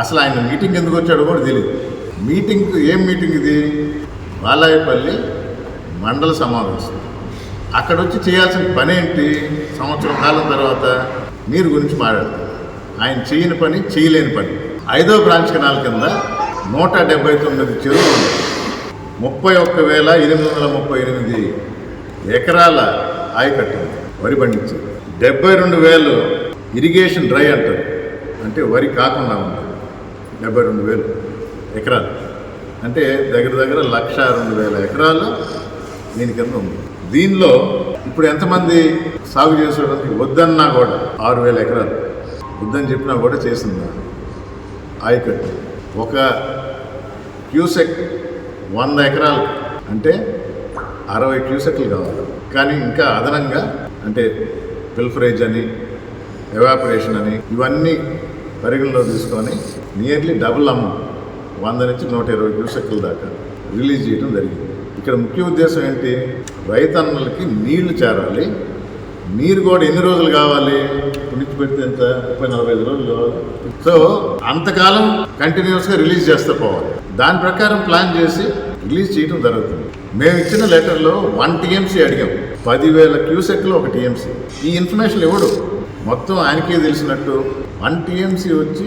అసలు ఆయన మీటింగ్ ఎందుకు వచ్చాడో కూడా తెలియదు మీటింగ్ ఏం మీటింగ్ ఇది? బాలాయపల్లి మండల సమావేశం. అక్కడ వచ్చి చేయాల్సిన పని ఏంటి? సంవత్సరం కాలం తర్వాత నీరు గురించి మాట్లాడతారు. ఆయన చేయని పని చేయలేని పని. ఐదో బ్రాంచ్ కెనాల్ కింద నూట డెబ్బై తొమ్మిది చెరువులు ముప్పై ఒక్క వేల ఎనిమిది వందల ముప్పై ఎనిమిది ఎకరాల ఆయకట్టు వరి పండించి డెబ్బై రెండు వేలు ఇరిగేషన్ డ్రై అంటారు. అంటే వరి కాకుండా ఉంది డెబ్బై రెండు వేలు ఎకరాలు. అంటే దగ్గర దగ్గర లక్ష రెండు వేల ఎకరాలు దీని కింద ఉంది. దీనిలో ఇప్పుడు ఎంతమంది సాగు చేసేవాళ్ళకి వద్దన్నా కూడా ఆరు వేల ఎకరాలు. వద్దని చెప్పినా కూడా చేసింది? ఆయకట్టు. ఒక క్యూసెక్ వంద ఎకరాలు. అంటే అరవై క్యూసెక్లు కావాలి. కానీ ఇంకా అదనంగా అంటే పిల్ఫరేజ్ అని ఎవాపరేషన్ అని ఇవన్నీ పరిగణలో తీసుకొని నియర్లీ డబుల్ అమౌంట్ వంద నుంచి నూట ఇరవై క్యూసెక్ల దాకా రిలీజ్ చేయడం జరిగింది. ఇక్కడ ముఖ్య ఉద్దేశం ఏంటి? రైతన్నలకి నీళ్ళు చేరాలి. నీరు కూడా ఎన్ని రోజులు కావాలి? పుణిచి పెడితే ఎంత? ముప్పై నలభై ఐదు రోజులు కావాలి. సో అంతకాలం కంటిన్యూస్గా రిలీజ్ చేస్తూ పోవాలి. దాని ప్రకారం ప్లాన్ చేసి రిలీజ్ చేయడం జరుగుతుంది. మేము ఇచ్చిన లెటర్లో వన్ టీఎంసీ అడిగాం. పదివేల క్యూసెక్లో ఒక టీఎంసీ ఈ ఇన్ఫర్మేషన్ ఇవ్వడు మొత్తం ఆయనకే తెలిసినట్టు వన్ టీఎంసీ వచ్చి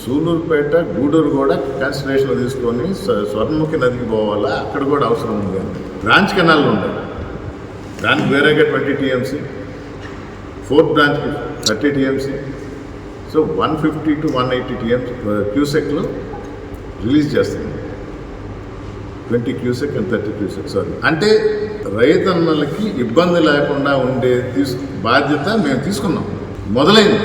సూలూరుపేట గూడూరు కూడా కన్సిడరేషన్లో తీసుకొని స్వర్ణముఖి నదికి పోవాలా? అక్కడ కూడా అవసరం ఉంది. బ్రాంచ్ కెనాల్ ఉన్నాయి దానికి వేరేగా ట్వంటీ టీఎంసీ. ఫోర్త్ బ్రాంచ్కి thirty TMC. So one fifty to one eighty TMC క్యూసెక్లో release చేస్తుంది twenty cusec and thirty cusec sorry. అంటే రైతన్నలకి ఇబ్బంది లేకుండా ఉండే తీసు బాధ్యత మేము తీసుకున్నాం. మొదలైంది.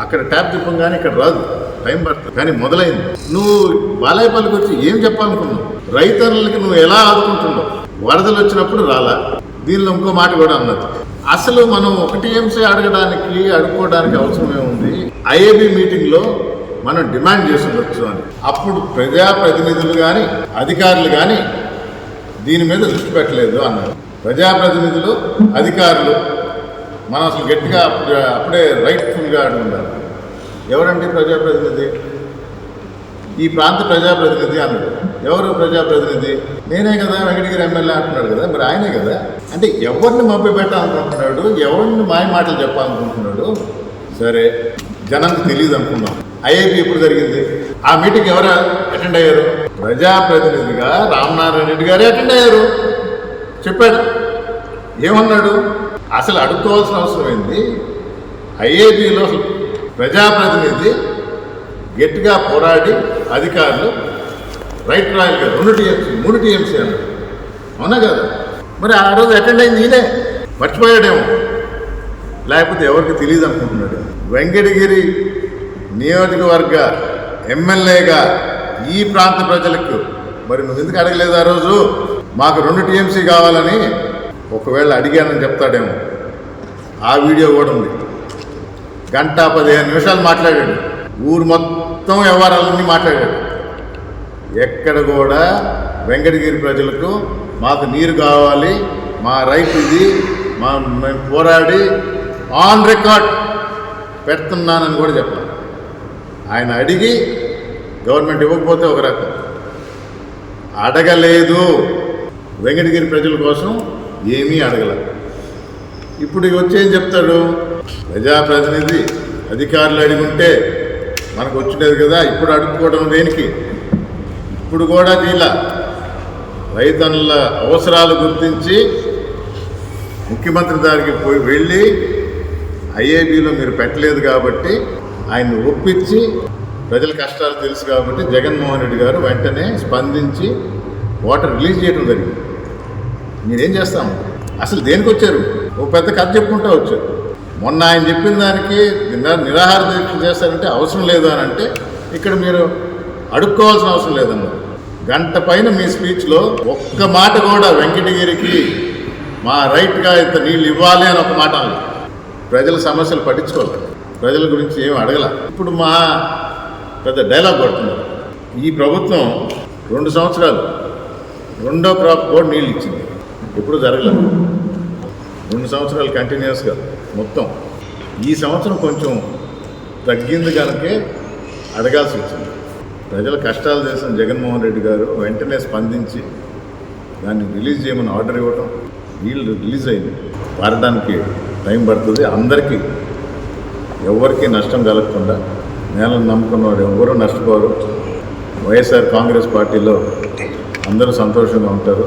అక్కడ ట్యాప్ తిప్పంగానే ఇక్కడ రాదు. టైం పడుతుంది. కానీ మొదలైంది. నువ్వు బాలాయపల్లికి వచ్చి ఏం చెప్పాలనుకున్నావు? రైతన్నలకి నువ్వు ఎలా ఆదుకుంటున్నావు? వరదలు వచ్చినప్పుడు రాలా? దీనిలో ఇంకో మాట కూడా అన్నది. అసలు మనం ఒకటి టీఎంసీ అడగడానికి అడుక్కోవడానికి అవసరమే ఉంది. ఐఏబి మీటింగ్లో మనం డిమాండ్ చేసి ఉండొచ్చు అని. అప్పుడు ప్రజాప్రతినిధులు కానీ అధికారులు కానీ దీని మీద దృష్టి పెట్టలేదు అన్నారు. ప్రజాప్రతినిధులు అధికారులు మనం అసలు గట్టిగా అప్పుడే అప్పుడే రైట్ఫుల్గా ఉండాలి ఎవరండి ప్రజాప్రతినిధి? ఈ ప్రాంత ప్రజాప్రతినిధి అన్నాడు. ఎవరు ప్రజాప్రతినిధి? నేనే కదా వెంకటగిరి ఎమ్మెల్యే అంటున్నాడు కదా మరి ఆయనే కదా? అంటే ఎవరిని మభ్య పెట్టాలనుకుంటున్నాడు ఎవరిని మాయ మాటలు చెప్పాలనుకుంటున్నాడు? సరే జనానికి తెలియదు అనుకున్నాం ఐఐపి ఎప్పుడు జరిగింది? ఆ మీటింగ్ ఎవరు అటెండ్ అయ్యారు? ప్రజాప్రతినిధిగా రామనారాయణ రెడ్డి గారే అటెండ్ అయ్యారు. చెప్పాడు. ఏమన్నాడు? అసలు అడుక్కోవాల్సిన అవసరం ఏంది? ఐఏబీలో ప్రజాప్రతినిధి గట్టిగా పోరాడి అధికారులు రైట్ రాయల్గా రెండు టీఎంసీ మూడు టీఎంసీ అన్నారు. అవునా కదా? మరి ఆ రోజు అటెండ్ అయింది ఈయనే. మర్చిపోయాడేమో. లేకపోతే ఎవరికి తెలియదు అనుకుంటున్నాడు. వెంకటగిరి నియోజకవర్గ ఎమ్మెల్యేగా ఈ ప్రాంత ప్రజలకు మరి నువ్వు ఎందుకు అడగలేదు ఆ రోజు? మాకు రెండు టీఎంసీ కావాలని ఒకవేళ అడిగానని చెప్తాడేమో. ఆ వీడియో కూడా ఉంది. గంట పదిహేను నిమిషాలు మాట్లాడాడు. ఊరు మొత్తం వ్యవహారాలన్నీ మాట్లాడాడు. ఎక్కడ కూడా వెంకటగిరి ప్రజలకు మాకు నీరు కావాలి మా రైతు ఇది మా మేము పోరాడి ఆన్ రికార్డ్ పెడుతున్నానని కూడా చెప్పాలి. ఆయన అడిగి గవర్నమెంట్ ఇవ్వకపోతే ఒక రకం. అడగలేదు. వెంకటగిరి ప్రజల కోసం ఏమీ అడగల. ఇప్పుడు ఇక వచ్చి ఏం చెప్తాడు? ప్రజాప్రతినిధి అధికారులు అడిగుంటే మనకు వచ్చినది కదా ఇప్పుడు అడుక్కోవడం దేనికి? ఇప్పుడు కూడా దీల రైతన్నుల అవసరాలు గుర్తించి ముఖ్యమంత్రి దానికి పోయి వెళ్ళి ఐఏబీలో మీరు పెట్టలేదు కాబట్టి ఆయన్ని ఒప్పించి ప్రజల కష్టాలు తెలుసు కాబట్టి జగన్మోహన్ రెడ్డి గారు వెంటనే స్పందించి వాటర్ రిలీజ్ చేయడం జరిగింది. మీరేం చేస్తాము అసలు దేనికి వచ్చారు? ఓ పెద్ద కథ చెప్పుకుంటా వచ్చారు మొన్న ఆయన చెప్పిన దానికి నిరాహార దీక్ష చేస్తారంటే అవసరం లేదు అని అంటే ఇక్కడ మీరు అడుక్కోవాల్సిన అవసరం లేదన్నారు. గంట పైన మీ స్పీచ్లో ఒక్క మాట కూడా వెంకటగిరికి మా రైట్గా ఇంత నీళ్ళు ఇవ్వాలి అని ఒక మాట అన్నారు. ప్రజల సమస్యలు పట్టించుకోవాలి ప్రజల గురించి ఏం అడగల. ఇప్పుడు మా పెద్ద డైలాగ్ పడుతుంది ఈ ప్రభుత్వం రెండు సంవత్సరాలు రెండో క్రాప్ కూడా నీళ్ళు ఇచ్చింది. ఎప్పుడు జరగలేదు. రెండు సంవత్సరాలు కంటిన్యూస్గా మొత్తం. ఈ సంవత్సరం కొంచెం తగ్గింది కనుకే అడగాల్సి వచ్చింది. ప్రజల కష్టాలు చేసిన జగన్మోహన్ రెడ్డి గారు వెంటనే స్పందించి దాన్ని రిలీజ్ చేయమని ఆర్డర్ ఇవ్వటం వీళ్ళు రిలీజ్ అయింది. పారడానికి టైం పడుతుంది. అందరికీ ఎవరికి నష్టం కలగకుండా నేలను నమ్ముకున్న వాడు ఎవరు నష్టపోరు. వైఎస్ఆర్ కాంగ్రెస్ పార్టీలో అందరూ సంతోషంగా ఉంటారు.